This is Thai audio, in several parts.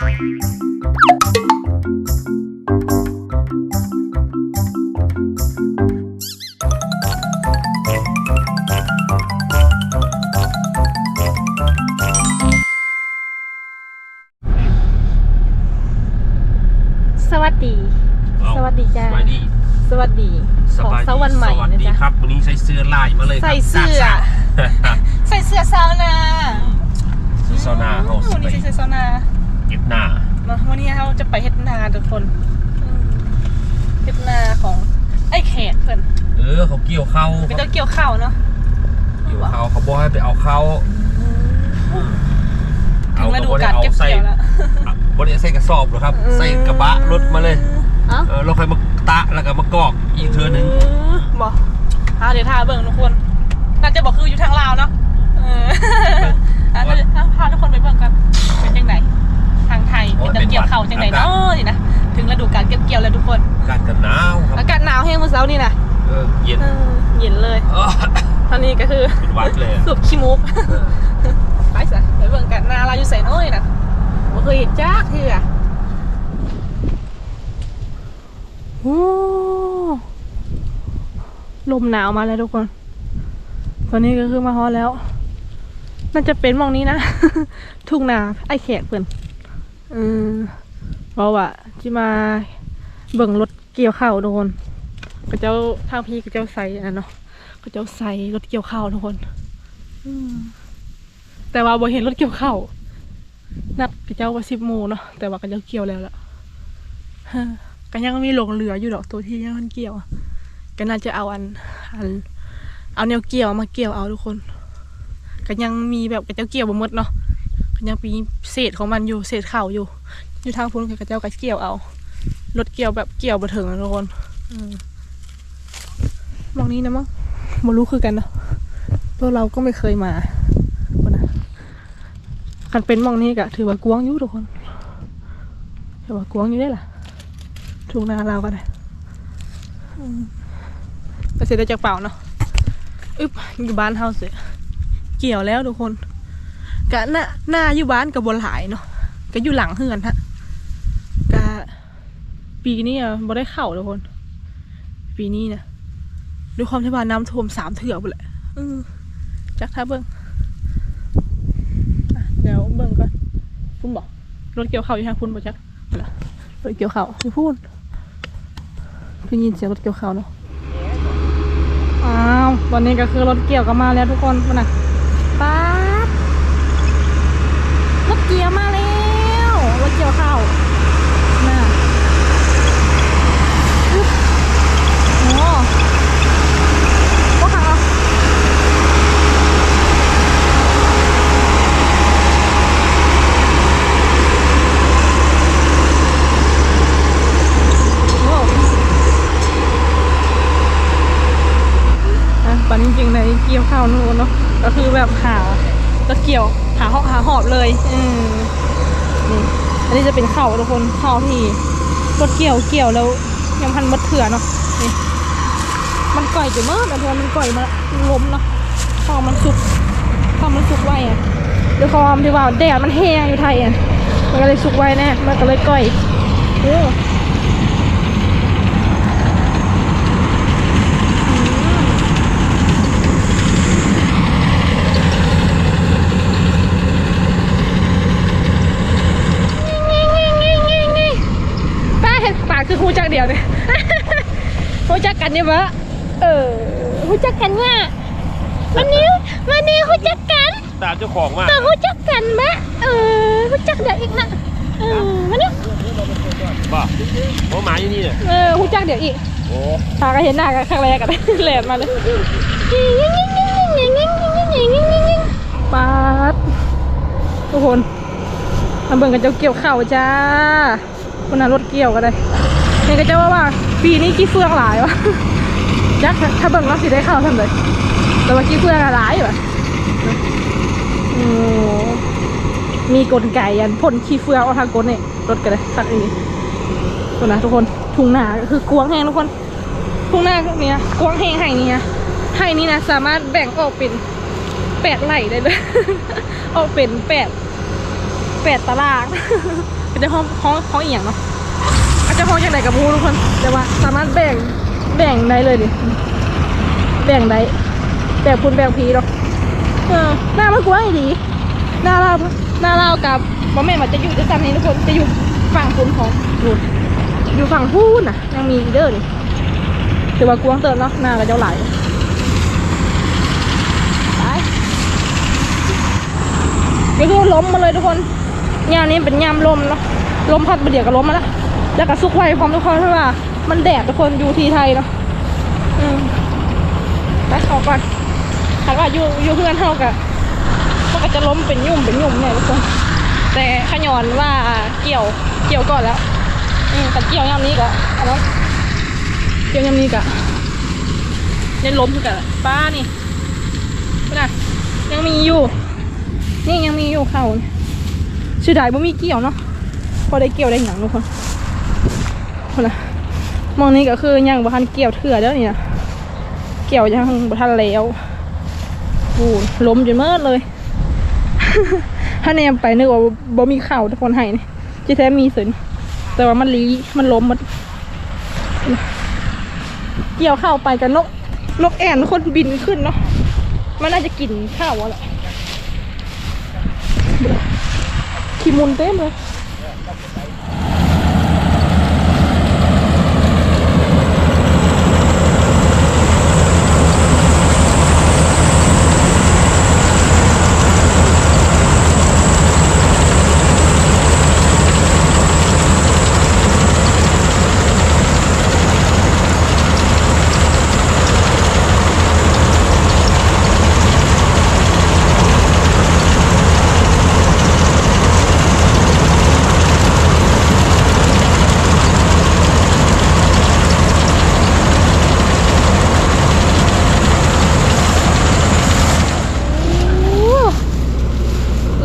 สวัสดี สวัสดีจ้า สวัสดีสวัสดี ของสวรรค์ใหม่สวัสนะดีจ๊ะ ครับวันนี้ใส่เสื้อลายมาเลยครับใส่เสื้อจากใส่เสื้อซาวนา เสื้อซาวนาเขาวันไปนี้ใส่เสื้อซาวนา เก็บหน้ามาวันนี้เราจะไปเฮ็ดนาทุกคนอืมเฮ็ดนาของไอ้แขกเพิ่นเออเขาเกี่ยวเข้าเป็นเจ้าเกี่ยวข้าวเนาะเกี่ยวเข้าเขาบอกให้ไปเอาเข้าถึงฤดูบ่กาลเก็บใส่เกี่ยวแล้วอะบ่ได้ใส่กระสอบหรอกครับ ใส่กระบะรถมาเลยเอ้าเออเราค่อยมาตะแล้วก็มากอกอีกเทือหนึงบอกอ่าเดี๋ยวท่าเบิ่งทุกคนน่าจะบอกคืออยู่ทางลาวเนาะ ตอนนี้ก็คือเป็นหวัดเลยสุบขี้มุกเออไปซะไปเบิ่งกันนาเราอยู่ใส่น้อยนะบ่เคยเห็นจักเทื่อโอ้ลมหนาวมาแล้วทุกคน ตอนนี้ก็คือมาฮอดแล้ว น่าจะเป็นหมองนี้นะ ทุ่งนาไอ้แขกเพิ่นเออเพราะว่าที่มาเบิ่งรถเกี่ยวข้าวทุกคนก็เจ้าทางพี่ก็เจ้าใส่อันนั้นเนาะ ก็เจ้าใส่รถเกี่ยวข้าวทุกคนแต่ว่าบ่เห็นรถเกี่ยวข้าวนัดกับเจ้าว่าสิบโมงเนาะแต่ว่าก็เจ้าเกี่ยวแล้วล่ะฮะก็ยังมีหลงเหลืออยู่ดอกตัวที่ยังมันเกี่ยวก็น่าจะเอาอันอัน เอาแนวเกี่ยวมาเกี่ยวเอาทุกคนก็ยังมีแบบกับเจ้าเกี่ยวบ่มดเนาะก็ยังมีเศษของมันอยู่เศษเข่าวอยู่ อยู่ทางพ้นกับเจ้าก็เกี่ยวเอารถเกี่ยวแบบเกี่ยวบ่ถึงอะทุกคนมมองนี้นะมั้ง บ่รู้คือกันเนาะพวกเราก็ไม่เคยมาคนนะคันเป็นมองนี้ก็ถือว่ากวงอยู่ทุกคนถือว่ากวงอยู่ได้ล่ะถูกนาเราก็ได้ก็เสร็จได้จากเปล่าเนาะอึบอยู่บ้านเฮาเสียเกี่ยวแล้วทุกคนกะหน้าหน้าอยู่บ้านกับบนหลายเนาะก็อยู่หลังเฮือนฮะกะปีนี้อะบ่ได้เข้าทุกคน ปีนี้นะ ด้วยความที่ว่าน้ำท่วมสามเถื่อหมดแหละอืมจักท่าเบิ้งอะเดี๋ยวเบิ้งก่อนคุณบอกรถเกี่ยวข้าวอยู่ทางคุณบอกจักเอาล่ะรถเกี่ยวข้าวอยู่พูดเพิ่งยินเสียงรถเกี่ยวข้าวเนาะอ้าวตอนนี้ก็คือรถเกี่ยวก็มาแล้วทุกคนมาน่ะป๊าดรถเกี่ยวมาแล้วรถเกี่ยวข้าวน่ะอึ๊บโอ้ก็ขังเอา โอ้อะปันจริงๆใน เกี่ยวข้าวนูนเนาะก็คือแบบหาก็เกี่ยวหาหอบหาหอบเลยอืมนี่อันนี้จะเป็นข้าวทุกคนข้าวที่รถเกี่ยวเกี่ยวแล้วยังพันมัดเถื่อเนาะนี่มันก่อยจุมากแต่พอมันก่อยมาล้มเนาะข้าวมันสุกข้าวมันสุกไวอะด้วยความที่ว่าแดดมันแห้งอยู่ไทยอะมันก็เลยสุกไวแน่มันก็เลยก่อยโอ้ ป้าเห็นปากคือหูจัก เดียวเนี่ยหูจักกันเนี่ยบะเออหูจักกันว่าวันนี้วันนี้หูจักกันตามเจ้าของมาแต่หูจักกันบะเออหูจักเดี๋ยวอีกนะเออมาเนี่ยบ่โอ้หมาอยู่นี่เนี่ยเออหูจักเดี๋ยวอีกโอ้พากันเห็นหน้ากันครั้งแรกกันแหลนมาเลยป๊าดทุกคนมาเบิ่งกันเจ้าเกี่ยวข้าวจ้าคนนั้นรถเกี่ยวกันเลย เนี่ยก็จะว่าว่า ปีนี้กี่เฟืองหลายวะยักษ์ถ้าเบิ่งแล้วสิได้ข้าวทำเลยแต่ว่ากี่เฟืองหลายอยู่อะโอ้มีกลไกยันพ่นขี้เฟืองเอาทางกลเนี่ยรถกันเลยคันนี้คนนะทุกคนทุ่งนาคือกวางแห้งทุกคนทุ่งนาเนี่ยกว้างแห้งไห่เนี่ยไห่นี้นะสามารถแบ่งออกเป็นแปดไร่ได้เลยออกเป็นแปดแปดตารางจะห้องห้องห้องอียงเนาะ จะห้องอย่างไรกับมูทุกคน แต่ว่าสามารถแบ่งแบ่งได้เลยดิแบ่งได้แบ่งคุณแบ่งพีเนาะเออหน้ามันกว้างดี หน้าเราหน้าเรากับบอมแม่นมันจะอยู่ด้วยกันนี่ทุกคนจะอยู่ฝั่งคุณของนู่นอยู่ฝั่งพูนน่ะ ยังมีเด้อนี่ถือว่ากว้างเติมเนาะหน้าก็จะไหลไปก็คือล้มมาเลยทุกคนยามนี้เป็นยามลมเนาะ ล้มพัดมาเดี๋ยวก็ล้มมาล้วแล้วก็สุกไวพร้อมทุกคนเพราะว่า มันแดดทุกคนอยู่ที่ไทยเนาะอืมไปขอก่อนถ้าว่าอยู่อยู่เพื่อนเท่ากับมันก็จะล้มเป็นยุ่มเป็นยุ่มเนี่ยทุกคนแต่ขยอนว่าเกี่ยวเกี่ยวก่อนแล้วอืมแต่เกี่ยวยามนี้ก็อันนั้นเกี่ยวยามนี้ก็เล่นล้มกันป้านี่นี่นะยังมีอยู่ นี่ยังมีอยู่เข่าชื่อดายบ่มีเกี่ยวเนาะ พอได้เกี่ยวได้หยังทุกคนคนละมองนี้ก็คือยังบ่ทันเกี่ยวเถื่อแล้วนี่นะเกี่ยวยังบ่ทันแล้วโอ้ยล้มจนเมิดเลย ถ้าแนมไปนึกว่าบ่มีเข่าทุกคนให้นี่ที่แท้มีสินแต่ว่ามันลีมันล้มมันเกี่ยวเข้าไปกับนกนกแอ่นคนบินขึ้นเนาะมันน่าจะกินข้าวอะแหละขี้มุนเต็มเลย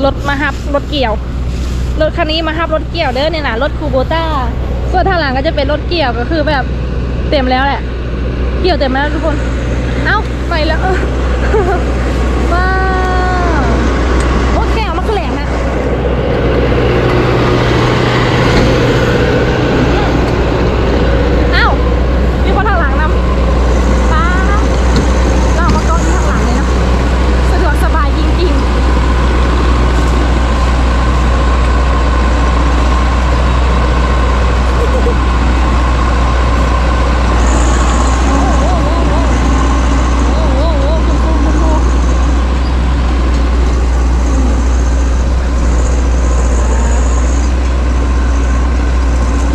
รถมาฮับ รถเกี่ยว รถคันนี้มาฮับรถเกี่ยวเด้อเนี่ยนะรถคูโบต้าส่วนทางหลังก็จะเป็นรถเกี่ยวก็คือแบบเต็มแล้วแหละ เกี่ยวเต็มแล้วทุกคน เอ้าไปแล้วาวโอเคเอามาแขลงนะเอ้ามีคนทางหลังนำป้าเราเอามาเกาะที่ทางหลังเลยนะสะดวกสบายจริงๆ โอ้โหคุณครูคุณครู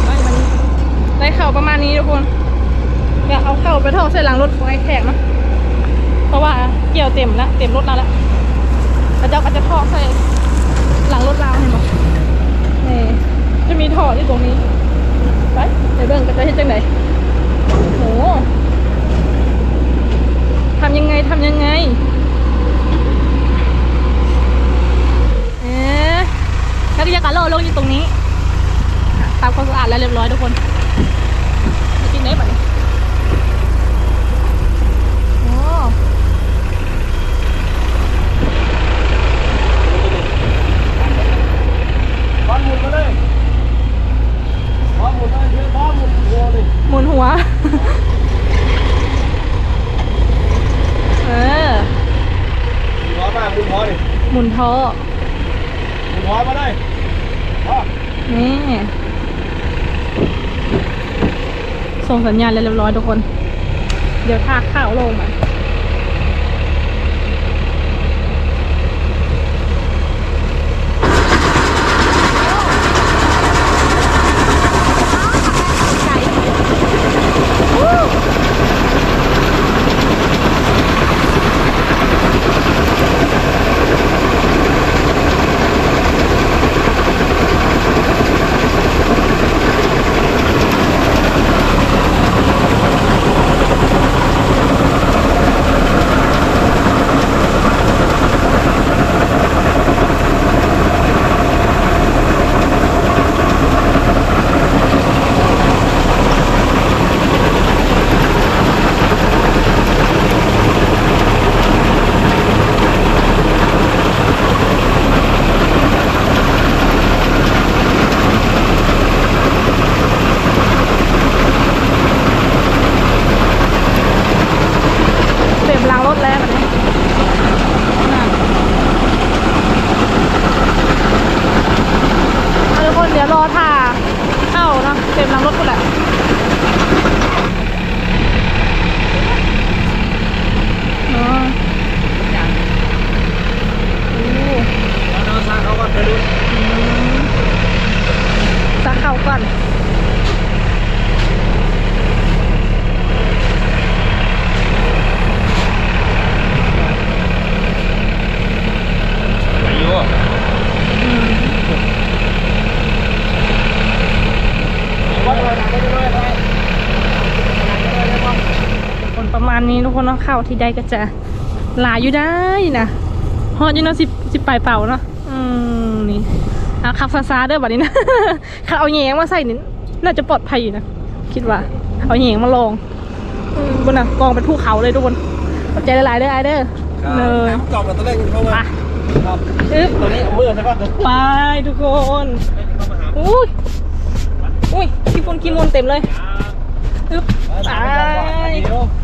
ได้มันได้เข่าประมาณนี้ทุกคนอยากเอาเข่าไปท่อใส่หลังรถของไอ้แขกเนาะเพราะว่าเกี่ยวเต็มแล้วเต็มรถแล้วแหละแล้วเจ้าก็จะท่อใส่หลังรถเราเห็นไหมนี่จะมีท่อที่ตรงนี้ ไปไปเบิ่งกันจะเห็นจังไหนโอ้โห ทำยังไง ทำยังไง เอ๊ะแล้วก็ยากาโลลงอยู่ตรงนี้อะตามความสะอาดแล้วเรียบร้อยทุกคนจะกินได้ปะเนี่ยโอ้ บอลหมุนมาเลยบอลหมุนมาเลยบอลหมุนหัวเลย หมุนหัว เออ หัวมาหมุนหัวดิ หมุนท่อ หมุนหัวมาเลยอ๋อ นี่ ส่ งสัญญาณเรียบร้อยทุกคน เดี๋ยวทากข้าวลงมา ที่ใดก็จะหลายอยู่ได้นะฮอดอยู่เนาะสิบสิบปลายเป่าเนาะอืมนี่อะขับซาซาๆเด้อบัดนี้นะขับเอาแหยงมาใส่นี่น่าจะปลอดภัยอยู่นะคิดว่า เอาแหยงมาลองอืมบนน่ะกองเป็นภูเขาเลยทุกคนขอบใจหลายๆเด้อไอเด้อเนยจอบกับตัวเลขเข้าไปมาครับอึ๊บตัวนี้เอามือใช่ปะไปทุกคนอุ้ยอุ้ยขี้ฝุ่นขี้มูลเต็มเลยอึ๊บไปประมาณ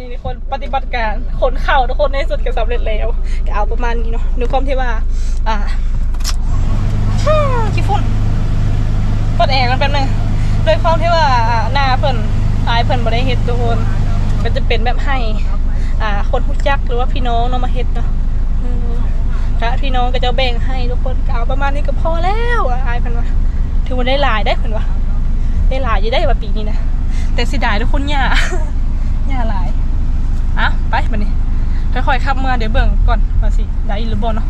นี้ทุกคนปฏิบัติการขนเข่าทุกคนในสุดก็สำเร็จแล้วก็เอาประมาณนี้เนาะด้วยความที่ว่า อ่าขี้ฝุ่นเปิดแอร์กันแป๊บนึงด้วยความที่ว่าอ่าหน้าเพิ่นอายเพิ่นบ่ได้เฮ็ดทุกคนก็จะเป็นแบบให้ อ่า คนรู้จักหรือว่าพี่น้องเนาะมาเฮ็ดเนาะอืมก็พี่น้องก็จะแบ่งให้ทุกคนก็เอาประมาณนี้ก็พอแล้วอะอายเพิ่นว่าถือว่าได้หลายได้เพิ่นว่าได้หลายอยู่ได้ว่าปีนี้นะแต่เสิดายทุกคนหย่าหย่าหลาย อะไปบันนี้ค่อยๆขับเมื่อเดี๋ยวเบิ่งก่อนว่าสิได้หรือบ่เนาะ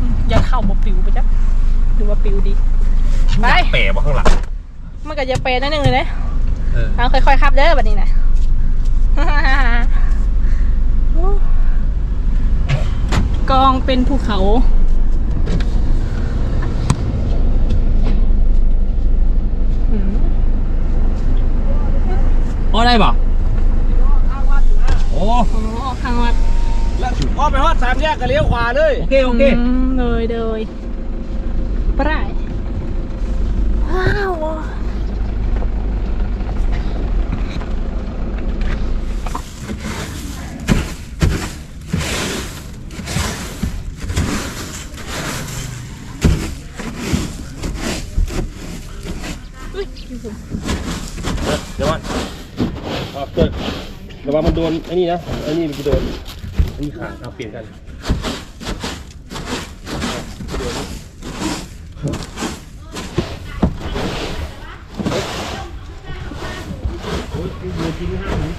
อืมอย่าเข้าบ่ปิวไปจ้ะหรือว่าปิวดี ไป เป๋มาข้างหลังมันก็จะเปรนั่นนึงเลยนะเออเอาค่อยๆขับเด้อบัดนี้นะ กองเป็นภูเขา อืมพอได้ป่ะโอ้อ๋อทางวัดแล้วพอไปฮอดสามแยกก็เลี้ยวขวาเลยโอเคโอเคมเลยเลยไปได้ว้าว อุ้ย เดี๋ยวมันครับเกิดระวัง มันโดนไอ้นี่นะไอ้นี่มันจะโดนไอ้นี่ขาดเอาเปลี่ยนกันโอ้ยเดือดจริงห้าหนี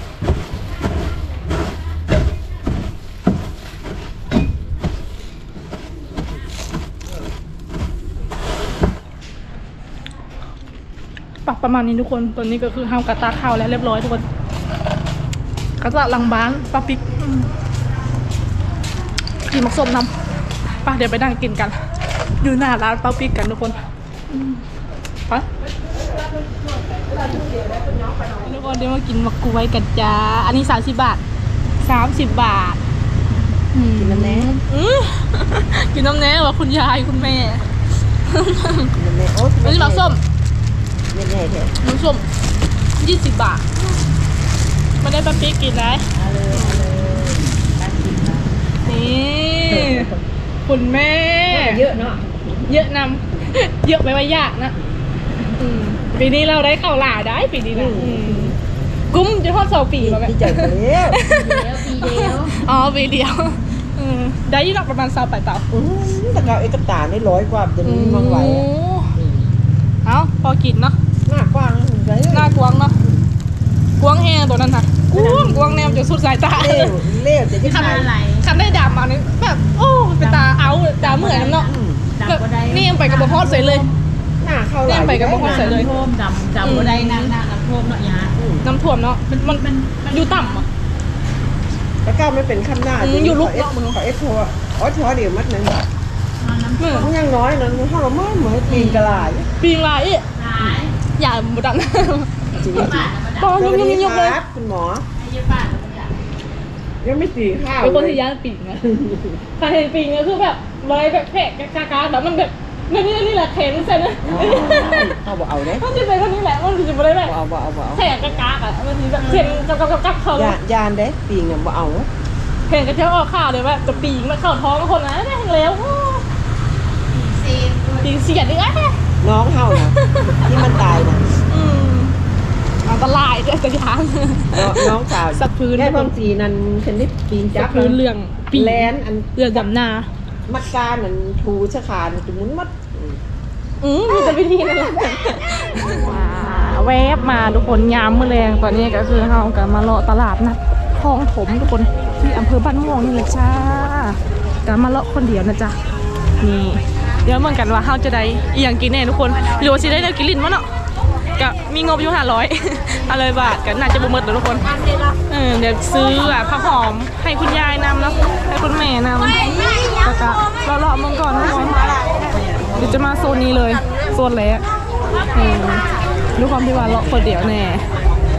ปรับประมาณนี้ทุกคน ตอนนี้ก็คือห้ามกระตาข้าวแล้วเรียบร้อยทุกคน กระตาหลังบ้านปลาปิกอืมกินมักส้มนำไป่ะเดี๋ยวไปนั่งกินกัน อยู่หน้าร้านปลาปิกกันทุกคนอืมไปทุกคนเดี๋ยวมากินมักกล้วยกันจ้า อันนี้สามสิบบาทสามสิบบาทกินน้ำแน่กินน้ำแน่ว่าคุณยายคุณแม่แม่โอ๊ตอันนี้มักส้มแม่แน่แท้น้ำส้มยี่สิบบาท ไม่ได้ปาปีกินนะเอาเลยเอาเลยตั้งกินนะนี่คุณแม่ เยอะเนาะเยอะนำ เยอะไปว่ายากนะอืมปีนี้เราได้เข้าหลาได้ปีนี้นะอืมกุ้มจะทอดสองปีแล้วไหมดีใจไปแล้วปีเดียวอ๋อปีเดียวอืมได้ยี่ดอกประมาณสาวปลายเต่าอืมแต่เราเอกตาได้ร้อยกว่าจะมีมังไหวอะเอ้าพอกินเนาะหน้ากว้างนะถึงใจหน้ากวางเนาะกวางแห้งตัวนั้นค่ะ กวางกวางแนวจะสุดสายตาเลี้ยวเลี้ยวจะจะคันขายอะไรคันได้ดำมานี่แบบโอ้เป็นตาเอาตาเหมือนน้ำเนาะอืมดำก็ได้นี่ยังไปกับบ่ฮอดเสยเลยหน้าเข้าหเล่ลายนไปกับพวกหใส่เลยโทมดำดำก็ได้น้ำหน้าน้ำโทมเนาะยาอืมน้ำท่วมเนาะมันมันมันอยู่ต่ำอะแล้วก็ไม่เป็นขั้นหน้าอืมอยู่ลุกขอเอฟเนาะมึงขอเอฟทัวร์อ๋อทัวร์เดี๋ยวมัดหนึงน้ำเมื่อมันยังน้อยนะมันห้องเราเมื่อเหมือนปีนกระลายปีงลายอีกหายอ ย่าบดันจริงบาทธรรมตดาอนสยุ่วัสงดียุ่งยุ่งคเลยรับคุณหมอไม่ใช่บาทธรรมดายังไม่ตีข้าวเป็นคนเลที่ยย่านปีงไงใครเห็นปีงก็คือแบบไว้แบบแผลกากาแบบมันแบบนี่นี่นี่แหละเข็นเสร็จนะอ๋อเอาบ่เอาเด้มันจะเป็นคนนี้แหละมันจะไม่ได้แบบบ่เอาบ่เอาบ่เอาแผลกากาอะมันจะแบบเข็นกับกับกับเขายานยานเด้ปีงเนี่ยบ่เอาเห็นกระเจ้าออกข่าวเลยว่าจะปีงมาเข้าท้องคนนะแม่งแล้วเซนปีงเสียดเลยอะ น้องเฮาน่ะที่มันตายน่ะอืมอันตรายด้วยสักอย่างน้องน้องสาวสักพื้นแค่เพิ่งสีนั้นฉันได้ปีนจัจับบพื้นเรื่องปีแลนอันเรื่องดำนามัดการนั่นถูชะคานจุมุนมัดอืมมีแต่วิธีนั่นแหละแวบมาทุกคนยามมื้อแรงตอนนี้ก็คือเฮากันมาเลาะตลาดนัดคลองถมทุกคนที่อำเภอบ้านม่วงนี่เลยจ้ากันมาเลาะคนเดียวนะจ๊ะนี่ เดี๋ยวเหมือนกันว่าเฮาจะได้อีหยังกินแน่ทุกคนหรือว่าสิได้เนื้อกินลิ้นมั้งเนาะก็มีงบอยู่ห้าร้อยอะไรบาทกันน่าจะบ่หมดแล้วทุกคนเออเดี๋ยวซื้ออะผ้าหอมให้คุณยายนำแล้วให้คุณแม่นำแล้วก็เราเลาะมึงก่อนทุกคนเดี๋ยวจะมาโซนนี้เลยโซนแรกอืมด้วยความที่ว่าเลาะคนเดียวแน่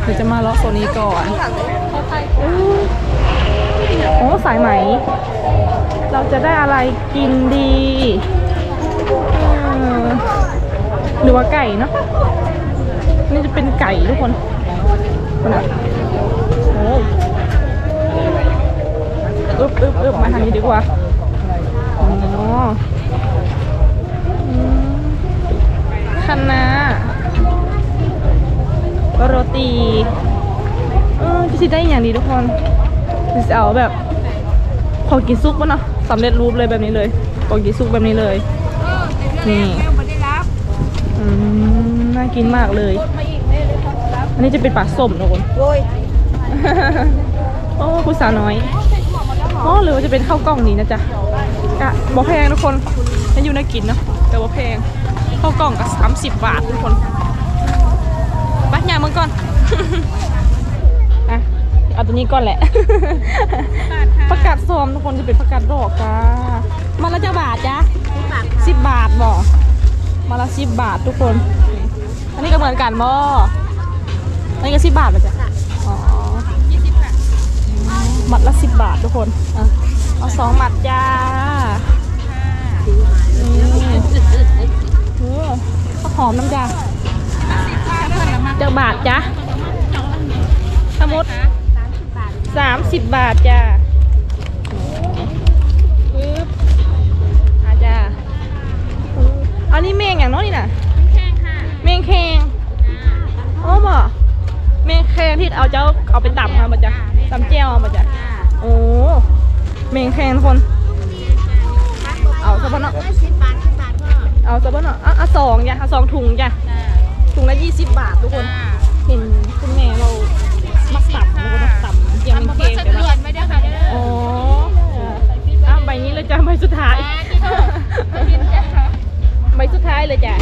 เดี๋ยวจะมาเลาะโซนนี้ก่อนโอ้สายไหม เราจะได้อะไรกินดี หรือว่าไก่เนาะนี่จะเป็นไก่ทุกคนนะโอ้อึบอึบอึบมาทางนี้ดีกว่าอ๋อคะน้าโรตีเออที่สิได้อย่างดีทุกคนจะเอาแบบของกินซุปป่ะเนาะสำเร็จรูปเลยแบบนี้เลยของกินซุปแบบนี้เลยนี่ากินมากเลย อันนี้จะเป็นปลาส้มทุกคนโอ้ยโอ้คุณสาวน้อยอ๋อหรือว่าจะเป็นข้าวกล้องนี้นะจ๊ะกะบอแพงทุกคนนั่นอยู่น่ากินเนาะแต่ว่าแพงข้าวกล้องก็สามสิบบาททุกคนไปยามึงก่อนอะเอาตัวนี้ก่อนแหละประกาศซ้อมทุกคนจะเป็นประกาศดอกจ้ามาละเจ้าบาทจ้ะสิบบาทบ่มาละสิบบาททุกคน อันนี้ก็เหมือนกันบ่อันนี้ก็สิบบาทป่ะจ๊ะอ๋อหมัดละสิบบาททุกคนอะเอาสองหมัดจ้านี่โอ้ข้าวหอมน้ำจ้าจ้าบาทจ้าสมุดสามสิบบาทจ้าปึ๊บอาจ้าอันนี้เมงอย่างน้อยนี่น่ะ แคงโอ้บ่เมงแคงที่เอาเจ้าเอาไปตับมาบ่จ้ะตำแจ่วมาบ่จ้ะโอ้เมงแคนคน เอาซะบ่เนาะสิบบาสิบบาทก็เอาซะบ่เนาะอะสองจ้ะเอาสองถุงจ้ะถุงละยี่สิบบาททุกคน เห็นคุณแม่เรามักตับทุกคนนะตับเจียวเมงแคงสะแต่เทือว่านไม่ได้ค่ะเออ๋ออะใบนี้เลยจ้ะใบสุดท้ายใบสุดท้ายเลยจ้ะ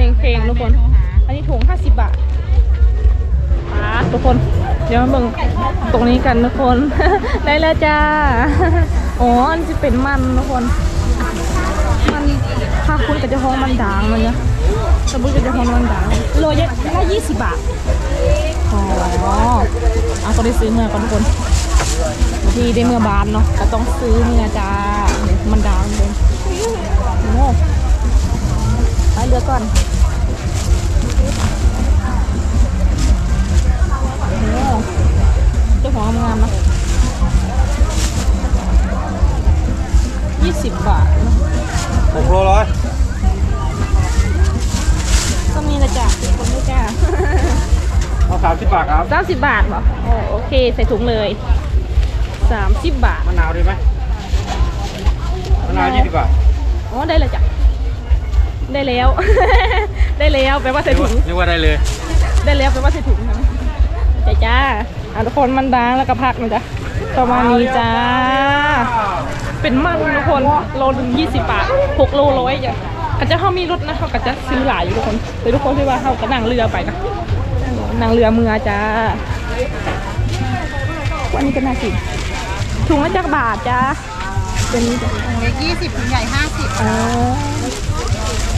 มงแคงทุกคน อันนี้ถุงห้าสิบบาทอะทุกคน เดี๋ยวมาเบิ่งตรงนี้กันทุกคน ได้แล้วจ้า อ๋อ อันจะเป็นมันทุกคน มันค่าคุณกับเจ้าของมันด่างมันเนี่ยสมมติกับเจ้าของมันด่างโลเยอะแค่ยี่สิบบาท อ๋อ เอาก็ได้ซื้อเมื่อก่อนทุกคนที่ได้เมื่อบานเนาะก็ต้องซื้อเมื่อจ้าเนี่ยมันด่างเลยโอ้ไป เรือก่อนโอ้เจ้าของงามๆนะยี่สิบบาทนะหกโลร้อยก็มีนะจ๊ะคนนี้จ้าเอาสามสิบบาทครับสามสิบบาทเหรอโอ้โอเค ใส่ถุงเลยสามสิบบาทมะนาวดีไหมมะนาวยี่สิบบาทอ๋อได้เลยจ้ะ ได้แล้ว ได้แล้วแปลว่าใส่ถุงเรียกว่าได้เลย ได้แล้วแปลว่าใส่ถุงนะจ้าจ้าอะทุกคนมันดังแล้วก็พักนะจ๊ะประมาณนี้จ้า เป็นมันทุกคนโลหนึ่งยี่สิบบาทหกโลร้อยจ้ะอาจจะเขามีรถนะเขาก็จะซื้อหลายอยู่ทุกคนแต่ทุกคนที่ว่าเขาก็นั่งเรือไปนะนั่งเรือเมือจ้าวันนี้ก็น่ากินถุงละจักบาทจ้าเป็นนี่จ้ะเล็กยี่สิบถุงใหญ่ห้าสิบอ๋อ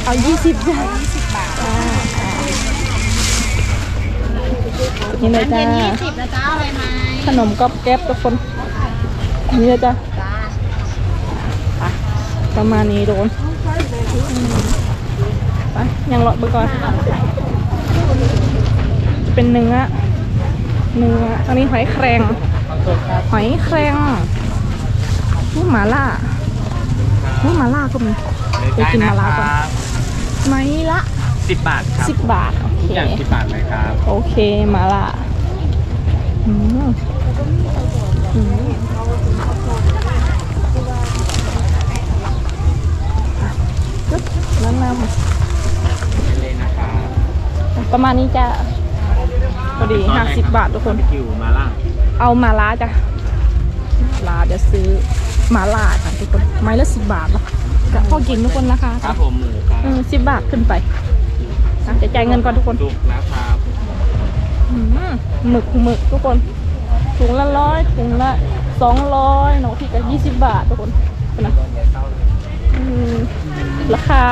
เอายี่สิบจ้ะยี่สิบบาทนี่เลยจ้าเย็นยี่สิบนะจ้าอะไรไหมขนมก๊อบแก๊บทุกคนนี่เลยจ้ะจ้าไปประมาณนี้โดนไปยังเลาะไปก่อน เป็นเนื้อเนื้ออันนี้หอยแครงหอยแครงลูกหมาล่านี่มาล่าก็มีไปกินมาลาก่อน ไม้ละสิบบาทครับสิบบาท โอทุกเค อย่างสิบบาทเลยครับ โอเค มาล่าอืมอืมปึ๊บแล้วนเลยนะครับำประมาณนี้จะพอดีห้าสิบบาททุกคนคิวมาล่าเอามาล่าจ้ะลาเดี๋ยวซื้อมาล่าค่ะทุกคนไม้ละสิบบาทเนาะ กะพอกินทุกคนนะคะครับผมหมูครับเออสิบบาทขึ้นไปอะเดี๋ยวจ่ายเงินก่อนทุกคนจุกนะครับอืมหมึกหมึกทุกคนถุงละร้อยถุงละสองร้อยเนาะที่จะยี่สิบบาททุกคนนะอืมราคา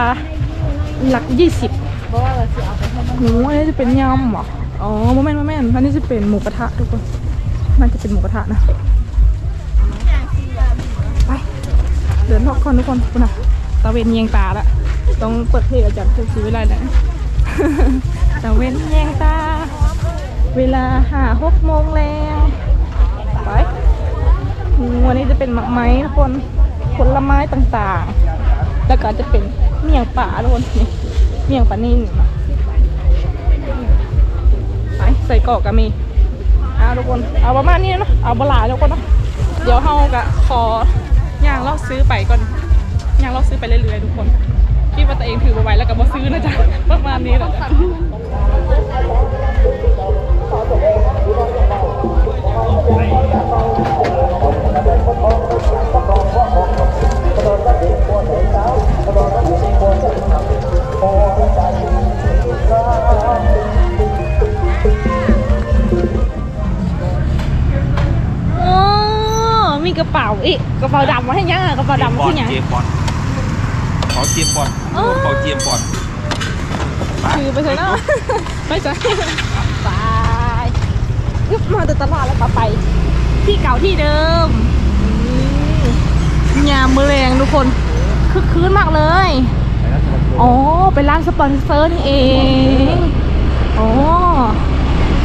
หลักยี่สิบหนูอันนี้จะเป็นยำเหรออ๋อโมเมนต์โมเมนต์อันนี้จะเป็นหมูกระทะทุกคนน่าจะเป็นหมูกระทะนะ เดินรอบก่อนทุกคนนะตะเวนเยียงตาละต้องเปิดเพลงอาจารย์คือซื้อเวลาแล้วตะเวนเยียงตา เวลาหาหกโมงแล้วไปวันนี้จะเป็นหมากไม้ทุกคนผลไม้ต่างๆ แล้วก็จะเป็นเมี่ยงป่าทุกคนนี่เมี่ยงปลานิ่นไปใส่กอกก็มีเอาทุกคนเอาประมาณนี้เนาะเอาบลาทุกคนเนาะเดี๋ยวเฮากะขอ ย่างเราซื้อไปก่อนย่างเราซื้อไปเรื่อยๆทุกคนคิดว่าตัวเองถือไว้แล้วก็บ่ซื้อนะจ๊ะประมาณนี้แหละจ้ะโเป๋าอีกกระเป๋าดำมาให้ยังอะกระเป๋าดำมาที่ยังเจมบอลขอเจมบอลเออขอเจมบอลคือไปเถอะเนาะไปจ้ะไปยึบมาแต่ตลาดแล้วก็ไป ที่เก่าที่เดิมอืมยามมือแรงทุกคนคึกคืนมากเลยอ๋อเป็นร้านสปอนเซอร์นี่เองอ๋อ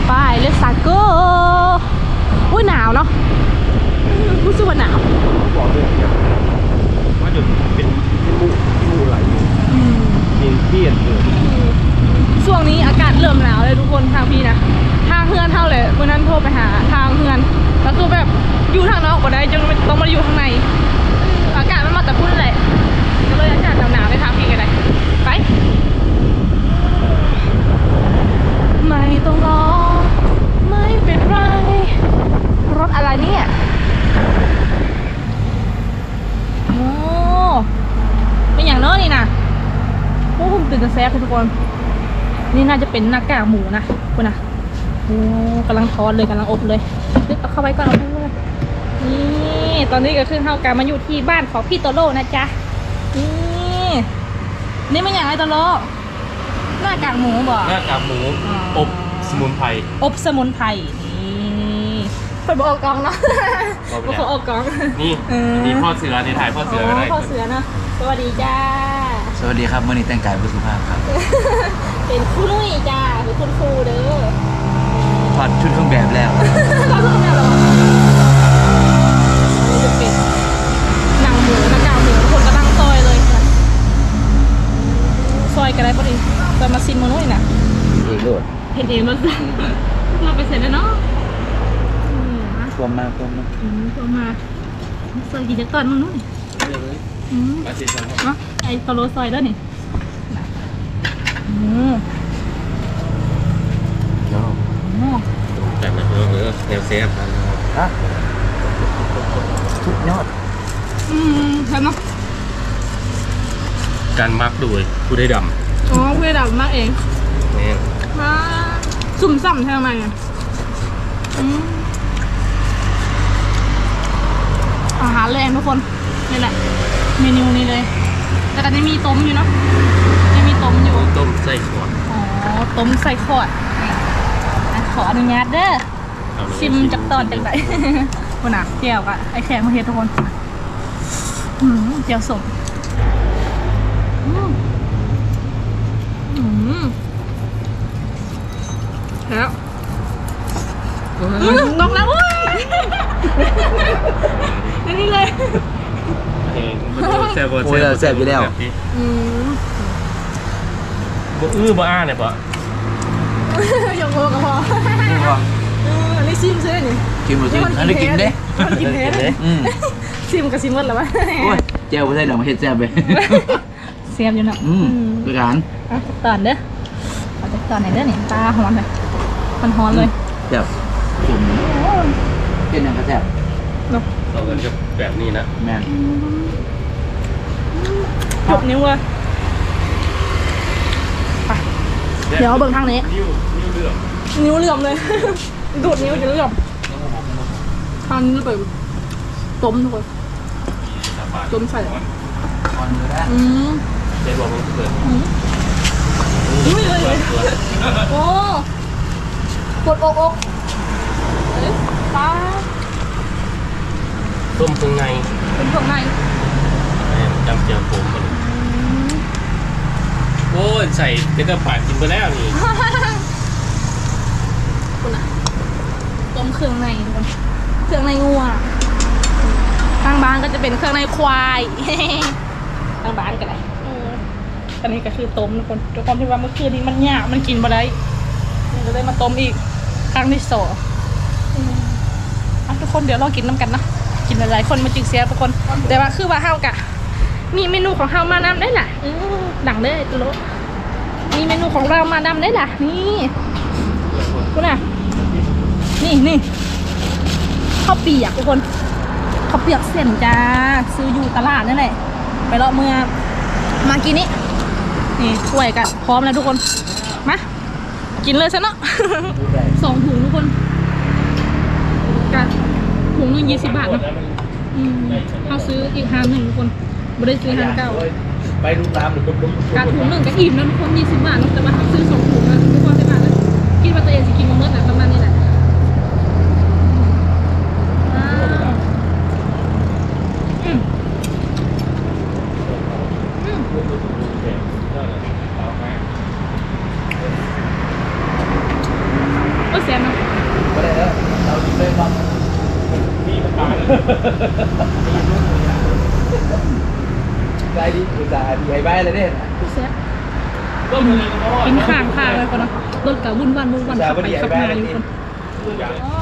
ไปเลสซาโก้อุ้ยหนาวเนาะอืม รู้สึกว่าหนาวบอกเลยว่าจะเป็นมูมูไหลเย็นเพี้ยนเลยช่วงนี้อากาศเริ่มหนาวเลยทุกคนทางพี่นะทางเฮือนเท่าเลยวันนั้นโทรไปหาทางเฮือนแล้วคือแบบอยู่ทางนอกก็ได้จนต้องมาอยู่ข้างใน อากาศมันมาแต่พูดเลยก็เลยอากาศหนาวๆในทางพี่กันเลยไป ไม่ต้องรอ ไม่เป็นไร รถอะไรเนี่ย โอ้เป็นอย่างเน้อนี่นะพวกผมตื่นจะแซ่บทุก คน นี่น่าจะเป็นหน้ากากหมูนะคุณนะโอ้กำลังทอดเลยกำลังอบเลยนึกเอาเข้าไว้ก่อนเอาเข้าไว้ก่อนนี่ตอนนี้ก็คือเฮาการมาอยู่ที่บ้านของพี่โตโร่นะจ๊ะนี่นี่มันอย่างไรโตโร่หน้ากากหมูบ่หน้ากากหมูอ๋ออบสมุนไพรอบสมุนไพรนี่ไปบอกออกกองเนาะบอกไปบอกแล้วออกกองนี่เออนี่พ่อเสือในถ่ายพ่อเสือก็ได้พ่อเสือเนาะสวัสดีจ้า สวัสดีครับมื่อนี้แต่งกายเพื่อสุภาพครับเป็นครูนุ้ยจ้าเป็นคุณครูเด้อถอดชุดเครื่องแบบแล้วเราเพิ่งมาหรอนี่จะเป็นหนังหมูหนังกากหมูคนก็ตั้งซอยเลยค่ะซอยกันได้ปะดิซอยมาซิมมาหน่อยนะเองโดดเห็นเองแล้วสิเราไปเสร็จแล้วเนาะอืมนะรวมมากรวมมากอืมตัวมาซอยกี่จะตอนมึงนู่น อืมมาสิครับเนาะไอ้ตโลซอยแล้วนี่อืมเดี๋ยวอ๋อจัดนะเออเออแนวเซฟครับฮะสุดยอดอืมใช่เนาะการมักโดยผู้ได้ดอ๋อเพื่อนดับมากเองำนี่มาสุ่มซ้ำทำไมอะอืมอาหารแรงทุกคนนี่แหละ เมนูนี้เลย แต่ก็จะมีต้มอยู่เนาะจะมีต้มอยู่ ต้มไส้ขวดอ๋อ ต้มใส่ขวดนี่อะขออนุญาตเด้อ เอาเลยชิมจากตอนจากไหนคุณอะเจียวกะไอแขกมาเฮ็ดทุกคนอืมเจียวสมอืมอืมแล้วอืมตกแล้วเว้ยอันนี้เลย เองแซ่บบ่โอ้ยแซ่บอยู่แล้ว อืมบ่อื้อบ่อ้าเนี่ยบ่อย่างโอก็พอเอออันนี้ซิมซื้อนี่กินหมดจริงอันนี้กินเด้มันกินเทสอืมซิมกับซิมหมดแล้ววะโอ้ยแจ่วบ่ใช่ดอกมาเฮ็ดแซ่บไปเสียบอยู่เนาะอืมคือการอะตอนเด้อเอาจากตอนไหนเด้อนี่ตาฮ้อนเลยมันฮ้อนเลยแซ่บจุ่มกินหยังก็แซ่บเนาะ เรากันจะแบบนี้นะแม่นจบนิ้วเลยไปเดี๋ยวเอาเบิ่งทางนี้ นิ้วนิ้วเหลือมนิ้วเหลื่อมเลย ดูดนิ้วจะเหลื่อมทางนี้ไปต้มทุกคนต้มใส่อ่อนเลยนะอืมได้บอกมันเกิดอุ้ยเลยเลยโอ้ปวดอกอกเอ้ยป้า ต้มเครื่องในเป็นพวกไหนจำเจียวผมกันโอ้ยใส่เด็กกระป๋ากินไปแล้วนี่คุณอะต้มเครื่องในทุกคนเครื่องในงัวทางบ้านก็จะเป็นเครื่องในควาย ทางบ้านกันเลยอันนี้ก็คือต้มทุกคนด้วยความที่ว่าเมื่อคืนนี้มันยากมันกินมาได้มันก็เลยมาต้มอีกครั้งที่สองอืมอะทุกคนเดี๋ยวเรากินน้ำกันเนาะ กินหลายๆคนมาจึงเสียทุกคน แต่ว่าคือว่าเฮากะ มีเมนูของเฮามานำได้ล่ะดังเลยตุลมีเมนูของเรามานำได้ล่ะ นี่คุณน่ะ นี่นี่ข้าวเปียกทุกคนข้าวเปียกเส้นจ้าซื้ออยู่ตลาดนั่นแหละไปเลาะเมื่อมากินนี้นี่ถ้วยกันพร้อมแล้วทุกคนมากินเลยซะเนาะสองถุงทุกคนกัน ถุงหนึงยี่สิบบาทเนาะอืมเขาซื้ออีกห้าหนึ่งทุกคนไม่ได้ซื้อห้าเก้าไปดูตามหรือปุ๊บปุ๊บการถุงหนึ่งก็อิ่มแล้วทุกคนยี่สิบบาทเนาะแต่ว่าเขาซื้อสองถุงนะทุกคนได้บาทเลยคิดว่าตัวเองจะกินมาเมื่อไหร่ประมาณนี้แหละว้าวอืมอืมโอ้ยแซ่บเนาะบ่ได้แล้ว เรากินเลยครับได้ดิอุตส่าห์ดีให้บายเลยเด้แซ่บกินข้างข้างเลยคนเนาะรถกับวุ่นวันวุ่นวันขับไปขับมาอยู่คน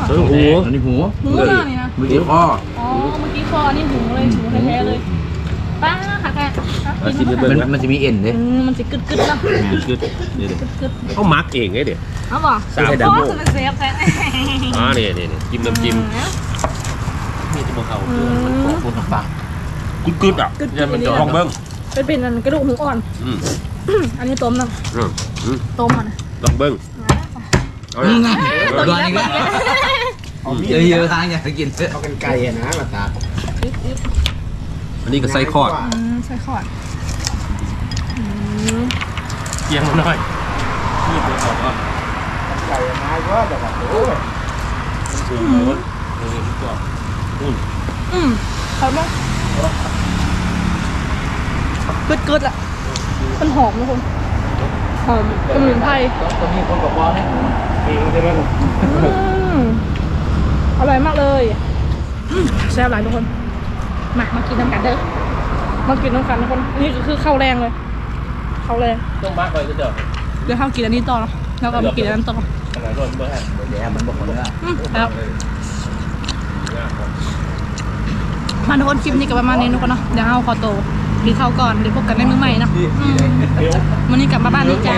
เออหูอันนี้หูหูเนาะนี่นะเมื่อกี้คออ๋อเมื่อกี้คอนี่หูเลยหูแท้ๆเลยป้าค่ะแกเอาชิมไปเบิ่มันงนะมันจะมีเอ็นเด้อืมมันจะกึดกึดๆแล้วกึดเดี๋ยวกึดกึดๆเขามักเองไงเดี๋ยวๆเอาบ่สามโอ้สุดเซฟแท้อ๋อนี่นี่นี่จิ้มน้ำจิ้ม มีที่บอกเขาอืมปูน้ำปลากึดกึดๆอะกึดๆเนี่ยมันจะนี่ลองเบิ้งเป็นเป็นอันกระดูกหมูอ่อน อืมอันนี้ต้มนะอืมอืมต้มอะนะลองเบิ้งเอาอืดิมไงโดนอีกแล้วเยอะๆทางอยากจะกินเถอะเอากันไก่อะนะมาตากอึ๊บอึ๊บอันนี้ก็ไส้คอดอืมใส่ขอดอืมเกียงมันหน่อยนี่เดี๋ยวก่อนว่าไก่อะนะก็แบบว่าโอ้ยสูงโน้นเออนี่ก่อนอืมอืมเขาบ้างกึดกึดๆอะมันหอมทุกคนหอม สมุนไพรตัวนี้คนกับวอลเนี่ยเองใช่ไหมอืมอร่อยมากเลยอืมแซ่บหลายทุกคนมามากินน้ำกันเด้อมากินน้ำกันทุกคนนี่ก็คือข้าวแรงเลยข้าวแรงต้องมักไว้ก็เดี๋ยวเดี๋ยวข้าวกินอันนี้ต่อเนอะแล้วก็มากินอันนั้นต่อขนาดร้อนเบิ้งให้เดี๋ยวมันบอกคนละอืมแล้ว มาทุกคนคลิปนี้ก็ประมาณนี้นุกเนาะเดี๋ยวเอาขอโตหรือเข้าก่อนเดี๋ยวพบกันในมือใหม่นะวันนี้กลับมาบ้านนี่จ้า